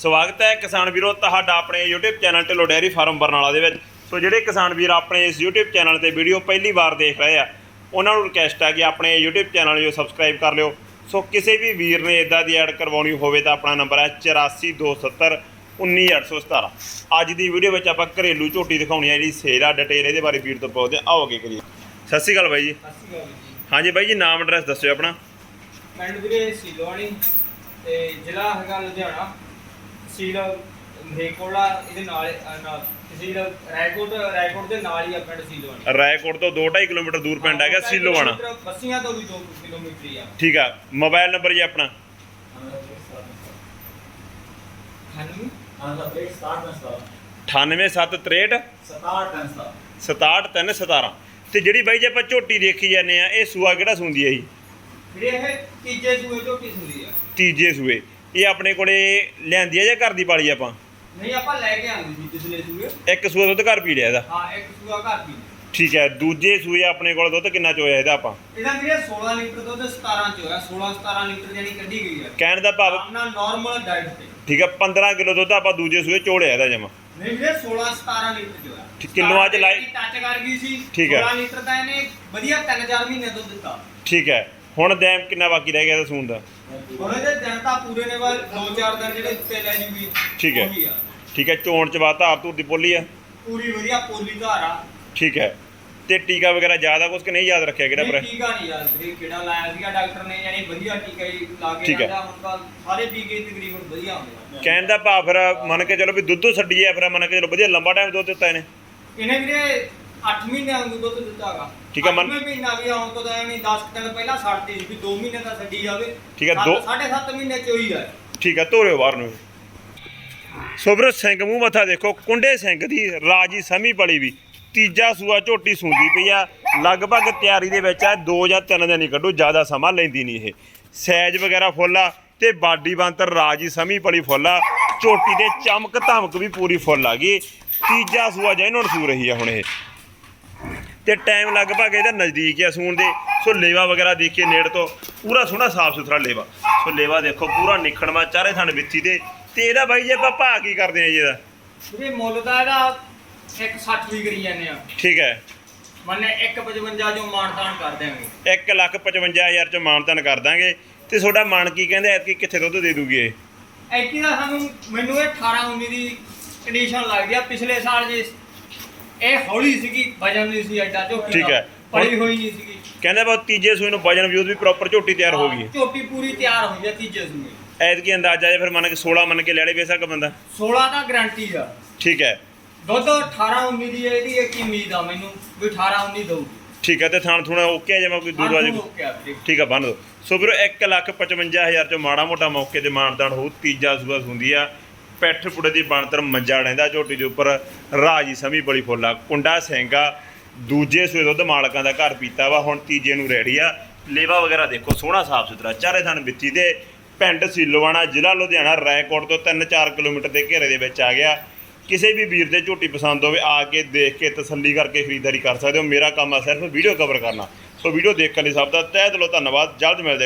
ਸਵਾਗਤ ਹੈ ਕਿਸਾਨ ਵੀਰੋ ਤੁਹਾਡਾ ਆਪਣੇ YouTube channel Dhillon dairy farm Barnala ਦੇ ਵਿੱਚ। ਸੋ ਜਿਹੜੇ ਕਿਸਾਨ ਵੀਰ ਆਪਣੇ ਇਸ YouTube ਚੈਨਲ ਤੇ ਵੀਡੀਓ ਪਹਿਲੀ ਵਾਰ ਦੇਖ ਰਹੇ ਆ ਉਹਨਾਂ ਨੂੰ ਰਿਕਵੈਸਟ ਹੈ ਕਿ ਆਪਣੇ YouTube ਚੈਨਲ ਨੂੰ ਸਬਸਕ੍ਰਾਈਬ ਕਰ ਲਿਓ। ਸੋ ਕਿਸੇ ਵੀ ਵੀਰ ਨੇ ਇਦਾਂ ਦੀ ਐਡ ਕਰਵਾਉਣੀ ਹੋਵੇ ਤਾਂ ਆਪਣਾ ਨੰਬਰ ਹੈ 8427 19817 ਅੱਜ ਦੀ ਵੀਡੀਓ ਵਿੱਚ ਆਪਾਂ ਘਰੇਲੂ ਝੋਟੀ ਦਿਖਾਉਣੀ ਹੈ ਜਿਹੜੀ ਸੇਲ ਆ ਡਿਟੇਲ ਇਹਦੇ ਬਾਰੇ ਵੀਰ ਤੋਂ ਪੁੱਛਦੇ। ਆਓ ਅੱਗੇ ਕਰੀਏ। ਸਤਿ ਸ਼੍ਰੀ ਅਕਾਲ ਬਾਈ ਜੀ। ਸਤਿ ਸ਼੍ਰੀ ਅਕਾਲ ਜੀ। ਹਾਂਜੀ ਬਾਈ ਜੀ ਨਾਮ ਐਡਰੈਸ ਦੱਸਿਓ ਆਪਣਾ। ਪਿੰਡ ਵੀਰੇ ਸੀਲੋਵਾਣੀ ਤੇ ਜ਼ਿਲ੍ਹਾ ਹੈਗਾ ਲੁਧਿਆਣਾ। ਸੀਲ ਮਹੇਕੋਲਾ ਇਹਦੇ ਨਾਲ ਅਹ, ਨਾਲ ਤਹਿਸੀਲ ਰਾਏਕੋਟ ਰਾਏਕੋਟ ਦੇ ਨਾਲ ਹੀ ਆ ਪਿੰਡ ਸੀਲੋਵਾਣੀ। ਰਾਏਕੋਟ ਤੋਂ 2.5 ਕਿਲੋਮੀਟਰ ਦੂਰ ਪਿੰਡ ਹੈਗਾ ਸੀਲੋਵਾਣਾ। ਬੱਸੀਆਂ ਤੋਂ ਵੀ 2 ਕਿਲੋਮੀਟਰ ਹੀ ਆ। ਠੀਕ ਆ ਮੋਬਾਈਲ ਨੰਬਰ ਜੀ ਆਪਣਾ। ਹਾਂਜੀ 98763 67317 ਤੇ ਜਿਹੜੀ ਬਾਈ ਜੇ ਆਪਾਂ ਝੋਟੀ ਦੇਖੀ ਜਾਂਦੇ ਆ ਇਹ ਸੂਆ ਕਿਹੜਾ ਸੁੰਦੀ ਹੈ ਜੀ? ਵੀਰੇ ਇਹ ਤੀਜੇ ਸੂਏ ਤੋਂ ਕਿਸ ਹੁੰਦੀ ਆ। ਤੀਜੇ ਸੂਏ। ਇਹ ਆਪਣੇ ਕੋਲੇ ਲਿਆਂਦੀ ਹੈ ਜਾਂ ਘਰ ਦੀ ਪਾਲੀ ਆਪਾਂ? ਨਹੀਂ ਆਪਾਂ ਲੈ ਕੇ ਆਂਦੇ ਸੀ ਪਿਛਲੇ ਸੂਏ। ਇੱਕ ਸੂਆ ਦੁੱਧ ਘਰ ਪੀ ਲਿਆ ਇਹਦਾ? ਹਾਂ ਇੱਕ ਸੂਆ ਘਰ ਦੀ ਠੀਕ ਹੈ ਦੂਜੇ ਸੂਏ ਆਪਣੇ ਕੋਲ ਦੁੱਧ ਕਿੰਨਾ ਚੋਇਆ ਇਹਦਾ ਆਪਾਂ? ਇਹਦਾ ਵੀਰੇ 16 ਲੀਟਰ ਦੁੱਧ 17 ਚ ਹੋਇਆ 16 17 ਲੀਟਰ ਜਿਹੜੀ ਕੱਢੀ ਗਈ ਆ। ਕਹਿਣ ਦਾ ਭਾਵ ਆਪਣਾ ਨਾਰਮਲ ਡਾਈਟ ਤੇ। ਠੀਕ ਹੈ 15 ਕਿਲੋ ਦੁੱਧ ਆਪਾਂ ਦੂਜੇ ਸੂਏ ਚੋੜਿਆ ਇਹਦਾ ਜਮਾ। ਨਹੀਂ ਵੀਰੇ 16 17 ਲੀਟਰ ਜੋ ਹੈ ਠੀਕ, ਕਿਲੋਆਂ 'ਚ ਲਾਈ- ਟੱਚ ਕਰ ਗਈ ਸੀ ਠੀਕ ਹੈ। 16 ਲੀਟਰ ਦਾ ਇਹਨੇ ਵਧੀਆ 3-4 ਮਹੀਨੇ ਤੋਂ ਦਿੱਤਾ। ਠੀਕ ਹੈ ਹੁਣ ਦੈਮ ਕਿੰਨਾ ਬਾਕੀ ਰਹਿ ਗਿਆ ਇਹਦਾ ਸੂਣ ਦਾ? ਹੁਣ ਇਹਦੇ ਦਿਨ ਤਾਂ ਪੂਰੇ ਨੇ ਬਾਅਦ 2-4 ਦਿਨ ਜਿਹੜੇ ਉੱਤੇ ਲੈ ਜੂਗੀ ਠੀਕ ਹੈ। ਉਹੀ ਆ। ਠੀਕ ਹੈ ਚੋਣ ਚ ਬਾਤ ਧਾਰ ਧੂਰ ਦੀ ਪੋਲੀ ਆ ਪੂਰੀ ਵਧੀਆ ਪੋਲੀ ਧਾਰ ਠੀਕ ਹੈ। ਤੇ ਟੀਕਾ ਵਗੈਰਾ ਜ਼ਿਆਦਾ ਕੁਝ ਕਿ ਨਹੀਂ ਯਾਦ ਰੱਖਿਆ ਕਿਹੜਾ ਪਰ ਟੀਕਾ ਨਹੀਂ ਯਾਰ ਵੀਰੇ ਕਿਹੜਾ ਲਾਇਆ ਸੀਗਾ ਡਾਕਟਰ ਨੇ ਯਾਨੀ ਵਧੀਆ ਟੀਕਾ ਹੀ ਲਾ ਕੇ ਠੀਕ ਹੈ। ਜਾਂਦਾ ਹੁਣ ਤਾਂ ਸਾਰੇ ਟੀਕੇ ਤਕਰੀਬਨ ਵਧੀਆ ਹੁੰਦੇ ਆ। ਕਹਿਣ ਦਾ ਭਾਵ ਫਿਰ ਮੰਨ ਕੇ ਚਲੋ ਵੀ ਦੁੱਧੋਂ ਛੱਡੀਏ ਫਿਰ ਮੰਨ ਕੇ ਚਲੋ ਵਧੀਆ ਲੰਬਾ ਟਾਈਮ ਦੁੱਧ ਦਿੱਤਾ ਇਹਨੇ। ਇਹਨੇ ਵੀਰੇ 8 ਮਹੀਨੇ ਵਾਂਗੂ ਦੁੱਧ ਦਿੱਤਾਗਾ। ਠੀਕ ਆ, ਮਨ- ਮਹੀਨਾ ਵੀ ਆਉਣ ਤੋਂ ਤਾਂ ਐਵੇਂ 10 ਦਿਨ ਪਹਿਲਾਂ ਛੱਡਤੀ ਸੀ ਵੀ 2 ਮਹੀਨੇ ਤਾਂ ਛੱਡੀ ਜਾਵੇ। ਠੀਕ ਆ, ਦੋ- 7.5 ਮਹੀਨੇ ਚ ਹੋਈ ਆ ਠੀਕ ਹੈ ਤੋਰਿਓ ਬਾਹਰ ਨੂੰ। ਸੁਬਰ ਸਿੰਘ ਮੂੰਹ ਮੱਥਾ ਦੇਖੋ ਕੁੰਡੇ ਸਿੰਘ ਦੀ ਰਾਜੀ ਸਮੀ ਪਲੀ ਵੀ। ਤੀਜਾ ਸੂਆ ਝੋਟੀ ਸੁੰਦੀ ਪਈ ਆ। ਲਗਭਗ ਤਿਆਰੀ ਦੇ ਵਿੱਚ ਆ 2 ਜਾਂ 3 ਦਿਨ ਹੀ ਕੱਢੋ ਜ਼ਿਆਦਾ ਸਮਾਂ ਲੈਂਦੀ ਨਹੀਂ ਇਹ। ਸਾਈਜ਼ ਵਗੈਰਾ ਫੁੱਲ ਆ ਤੇ ਬਾਡੀ ਬੰਤਰ ਰਾਜੀ ਸਮੀ ਪਲੀ ਫੁੱਲ ਆ। ਝੋਟੀ ਦੇ ਚਮਕ ਧਮਕ ਵੀ ਪੂਰੀ ਫੁੱਲ ਆ ਗਈ। ਤੀਜਾ ਸੂਆ ਜੈਨੂਨ ਸੂ ਰਹੀ ਆ ਹੁਣ ਇਹ। ਤੇ ਟਾਈਮ ਲਗਭਗ ਇਹਦਾ ਨਜ਼ਦੀਕ ਆ ਸੂਣ ਦੇ। ਸੋ ਲੇਵਾ ਵਗੈਰਾ ਦੇਖੀਏ ਨੇੜ ਤੋਂ ਪੂਰਾ ਸੋਹਣਾ ਸਾਫ਼ ਸੁਥਰਾ ਲੇਵਾ। ਸੋ ਲੇਵਾ ਦੇਖੋ ਪੂਰਾ ਨਿਖੜਵਾ ਚਾਰੇ ਥਣ ਵਿੱਥੀ ਤੇ ਤੇ ਇਹਦਾ ਬਾਈ ਜੇ ਆਪਾਂ ਭਾਅ ਕੀ ਕਰਦੇ ਆ ਜੀ ਇਹਦਾ? ਵੀਰੇ ਮੁੱਲ ਦਾ ਇਹਦਾ 160 ਵੀ ਕਰੀ ਜਾਂਦੇ ਆ। ਠੀਕ ਹੈ। ਮੰਨੇ 155 ਜੋ ਮਾਨਤਾਨ ਕਰ ਦੇਵਾਂਗੇ 1 ਲੱਖ 55000 ਚ ਮਾਨਤਨ ਕਰ ਦਾਂਗੇ। ਤੇ ਤੁਹਾਡਾ ਮਨ ਕੀ ਕਹਿੰਦੇ ਐਤਕੀ ਕਿੱਥੇ ਦੁੱਧ ਦੇ ਦੂਗੀ ਇਹ? ਐਤੀ ਦਾ ਸਾਨੂੰ ਮੈਨੂੰ ਇਹ 18 19 ਦੀ ਕੰਡੀਸ਼ਨ ਲੱਗਦੀ ਆ। ਪਿਛਲੇ ਸਾਲ ਜੇ ਇਹ ਹੌਲੀ ਸੀਗੀ ਵਜਨ ਨਹੀਂ ਸੀ ਐਡਾ ਝੋਟੀ ਠੀਕ ਦਾ, ਹੈ। ਪੜੀ ਹੋਈ ਨਹੀਂ ਸੀਗੀ। ਕਹਿੰਦੇ ਬਾ ਤੀਜੇ ਸੂਏ ਨੂੰ ਵਜਨ ਵਿਊਜ਼ ਵੀ ਪ੍ਰੋਪਰ ਝੋਟੀ ਤਿਆਰ ਹੋ ਗਈ ਹੈ। ਝੋਟੀ ਪੂਰੀ ਤਿਆਰ ਹੋਈ ਆ ਤੀਜੇ ਸੂਏ ਐਤਕੀ ਅੰਦਾਜ਼ਾ ਜੇ ਫਿਰ ਮੰਨ ਕੇ 16 ਮੰਨ ਕੇ ਲੈੜੇ ਵੇਸਾ ਬੰਦਾ। 16 ਦਾ ਗਾਰੰਟੀ ਆ। ਠੀਕ ਹੈ। ਦੁੱਧ 18 19 ਦੀ ਇਹਦੀ ਇੱਕ ਹੀ ਉਮੀਦ ਆ ਮੈਨੂੰ ਵੀ 18 19 ਦਊਗੀ। ਠੀਕ ਹੈ ਤੇ ਥਾਣ ਥੁਣਾ ਓਕੇ ਆ ਜਿਵੇਂ ਕੋਈ ਦੂਰ ਵਾਜੇ ਠੀਕ ਆ ਬੰਨ ਦੋ ਸੋ ਵੀਰੋ 155000 ਚ ਮਾੜਾ ਮੋਟਾ ਮੌਕੇ ਤੇ ਮਾਨਦਾਨ ਹੋਊ ਤੀਜਾ ਸੂਆ ਹੁੰਦੀ ਆ। ਪੈਠ ਪੁੜੇ ਦੀ ਬਣਤਰ ਮੰਜਾ ਰਹਿੰਦਾ, ਝੋਟੀ ਦੇ ਉੱਪਰ ਰਾਜੀ ਸਮੀ ਬੜੀ ਫੁੱਲਾ ਕੁੰਡਾ ਸਿੰਘਾ ਦੂਜੇ ਸੂਏ ਦੁੱਧ ਮਾਲਕਾਂ ਦਾ ਘਰ ਪੀਤਾ ਵਾ, ਹੁਣ ਤੀਜੇ ਨੂੰ ਰੈਡੀ ਆ। ਲੇਵਾ ਵਗੈਰਾ ਦੇਖੋ, ਸੋਹਣਾ ਸਾਫ਼ ਸੁਥਰਾ, ਚਾਰੇ ਥਣ ਵਿੱਤੀ ਤੇ ਪਿੰਡ ਸੀਲੋਵਾਣਾ, ਜ਼ਿਲ੍ਹਾ ਲੁਧਿਆਣਾ, ਰਾਏਕੋਟ ਤੋਂ 3-4 ਕਿਲੋਮੀਟਰ ਦੇ ਘੇਰੇ ਦੇ ਵਿੱਚ ਆ ਗਿਆ। ਕਿਸੇ ਵੀ ਵੀਰ ਦੇ ਝੋਟੀ ਪਸੰਦ ਹੋਵੇ, ਆ ਕੇ ਦੇਖ ਕੇ ਤਸੱਲੀ ਕਰਕੇ ਖਰੀਦਦਾਰੀ ਕਰ ਸਕਦੇ ਹੋ। ਮੇਰਾ ਕੰਮ ਆ ਸਿਰਫ ਵੀਡੀਓ ਕਵਰ ਕਰਨਾ। ਸੋ ਵੀਡੀਓ ਦੇਖਣ ਲਈ ਸਭ ਦਾ ਤਹਿ ਦਿਲੋਂ ਧੰਨਵਾਦ, ਜਲਦ ਮਿਲਦੇ